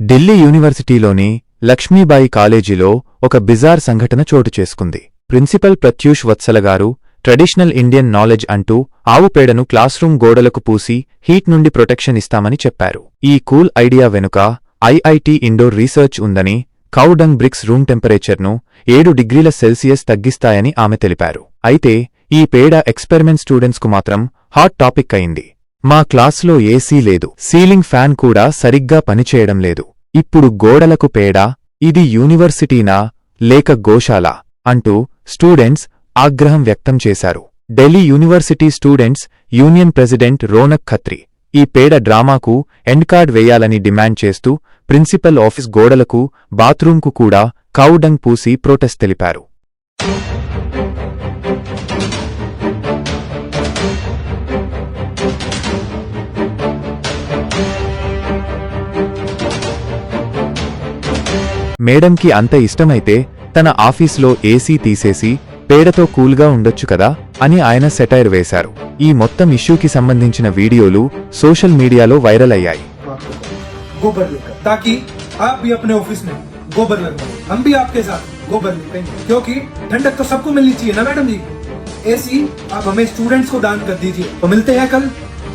ఢిల్లీ యూనివర్సిటీలోని లక్ష్మీబాయి కాలేజీలో ఒక బిజార్ సంఘటన చోటు చేసుకుంది. ప్రిన్సిపల్ ప్రత్యూష్ వత్సల గారు ట్రెడిషనల్ ఇండియన్ నాలెడ్జ్ అంటూ ఆవు పేడను క్లాస్రూమ్ గోడలకు పూసి హీట్ నుండి ప్రొటెక్షన్ ఇస్తామని చెప్పారు. ఈ కూల్ ఐడియా వెనుక ఐఐటి ఇండోర్ రీసెర్చ్ ఉందని కౌడంగ్ బ్రిక్స్ రూమ్ టెంపరేచర్ను ఏడు డిగ్రీల సెల్సియస్ తగ్గిస్తాయని ఆమె తెలిపారు. అయితే ఈ పేడ ఎక్స్పెరిమెంట్ స్టూడెంట్స్కు మాత్రం హాట్ టాపిక్ అయింది. మా క్లాస్లో ఏసీ లేదు. సీలింగ్ ఫ్యాన్ కూడా సరిగ్గా పనిచేయడం లేదు. ఇప్పుడు గోడలకు పేడ? ఇది యూనివర్సిటీనా? లేక గోశాల? అంటూ స్టూడెంట్స్ ఆగ్రహం వ్యక్తం చేశారు. Delhi university students union president Ronak Khatri ఈ పేడ డ్రామాకు ఎండ్ కార్డ్ వేయాలని డిమాండ్ చేస్తూ ప్రిన్సిపల్ ఆఫీస్ గోడలకు బాత్రూంకు కూడా కౌడంగ్ పూసి ప్రొటెస్ట్ తెలిపారు. మేడంకి అంత ఇష్టమైతే తన ఆఫీసులో ఏసీ తీసేసి పేడతో కూల్గా ఉండొచ్చు కదా అని ఆయన సెటైర్ వేశారు ఈ మొత్తం ఇష్యూకి సంబంధించిన వీడియోలు సోషల్ మీడియాలో వైరల్ అయ్యాయి गोबर लेकर ताकि आप भी अपने ऑफिस में गोबर लगवाएं हम भी आपके साथ गोबर लेते हैं क्योंकि ठंडक तो सबको मिलनी चाहिए ना मैडम जी एसी आप हमें स्टूडेंट्स को दान कर दीजिए तो मिलते हैं कल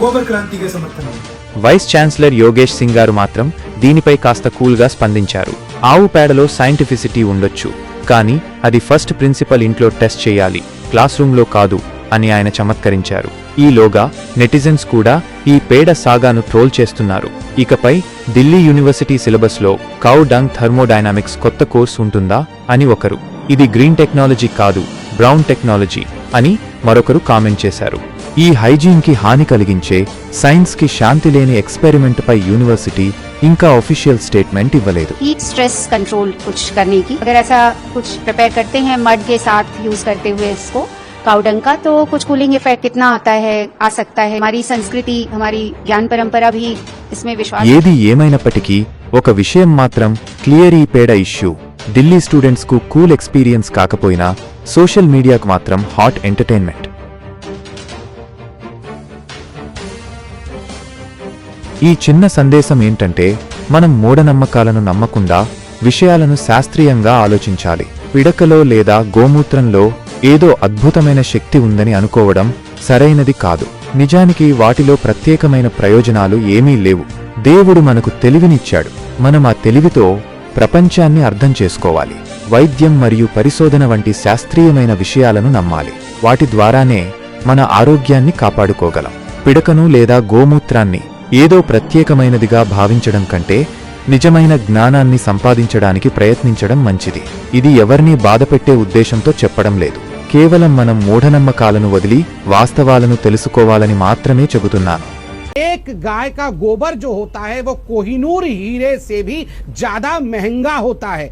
गोबर क्रांति के समर्थन में వైస్ ఛాన్సలర్ యోగేష్ సింగ్ గారు మాత్రం దీనిపై కాస్త కూల్గా స్పందించారు ఆవు పేడలో సైంటిఫిసిటీ ఉండొచ్చు కానీ అది ఫస్ట్ ప్రిన్సిపల్ ఇంట్లో టెస్ట్ చేయాలి క్లాస్ రూమ్లో కాదు అని ఆయన చమత్కరించారు. ఈలోగా నెటిజన్స్ కూడా ఈ పేడ సాగాను ట్రోల్ చేస్తున్నారు. ఇకపై ఢిల్లీ యూనివర్సిటీ సిలబస్లో కౌ డంగ్ థర్మోడైనామిక్స్ కొత్త కోర్స్ ఉంటుందా అని ఒకరు. ఇది గ్రీన్ టెక్నాలజీ కాదు బ్రౌన్ టెక్నాలజీ అని మరొకరు కామెంట్ చేశారు. ఈ హైజీన్కి హాని కలిగించే సైన్స్కి శాంతి లేని ఎక్స్పెరిమెంట్పై యూనివర్సిటీ ఇంకా ఒఫీషియల్ స్టేట్మెంట్ ఇవ్వలేదు हीट स्ट्रेस कंट्रोल कुछ करने की अगर ऐसा कुछ प्रिपेयर करते हैं मड के साथ यूज करते हुए इसको काउडंग का तो कुछ कूलिंग इफेक्ट कितना आता है आ सकता है हमारी संस्कृति हमारी ज्ञान परंपरा भी इसमें विश्वास ఏది ఏమైనప్పటికీ ఒక విషయం మాత్రం క్లియర్ ఈ పేడ ఇష్యూ ఢిల్లీ స్టూడెంట్స్కు కూల్ ఎక్స్పీరియన్స్ కాకపోయినా సోషల్ మీడియాకు మాత్రం హాట్ ఎంటర్టైన్మెంట్ ఈ చిన్న సందేశం ఏంటంటే మనం మూఢనమ్మకాలను నమ్మకుండా విషయాలను శాస్త్రీయంగా ఆలోచించాలి. పిడకలో లేదా గోమూత్రంలో ఏదో అద్భుతమైన శక్తి ఉందని అనుకోవడం సరైనది కాదు. నిజానికి వాటిలో ప్రత్యేకమైన ప్రయోజనాలు ఏమీ లేవు. దేవుడు మనకు తెలివినిచ్చాడు. మనం ఆ తెలివితో ప్రపంచాన్ని అర్థం చేసుకోవాలి. వైద్యం మరియు పరిశోధన వంటి శాస్త్రీయమైన విషయాలను నమ్మాలి. వాటి ద్వారానే మన ఆరోగ్యాన్ని కాపాడుకోగలం. పిడకను లేదా గోమూత్రాన్ని ఏదో ప్రత్యేకమైనదిగా భావించడం కంటే నిజమైన జ్ఞానాన్ని సంపాదించడానికి ప్రయత్నించడం మంచిది ఇది ఎవరినీ బాధపెట్టే ఉద్దేశంతో చెప్పడం లేదు కేవలం మనం మూఢనమ్మకాలను వదిలి వాస్తవాలను తెలుసుకోవాలని మాత్రమే చెబుతున్నాను एक गाय का गोबर जो होता है वो कोहिनूर हीरे से भी ज्यादा महंगा होता है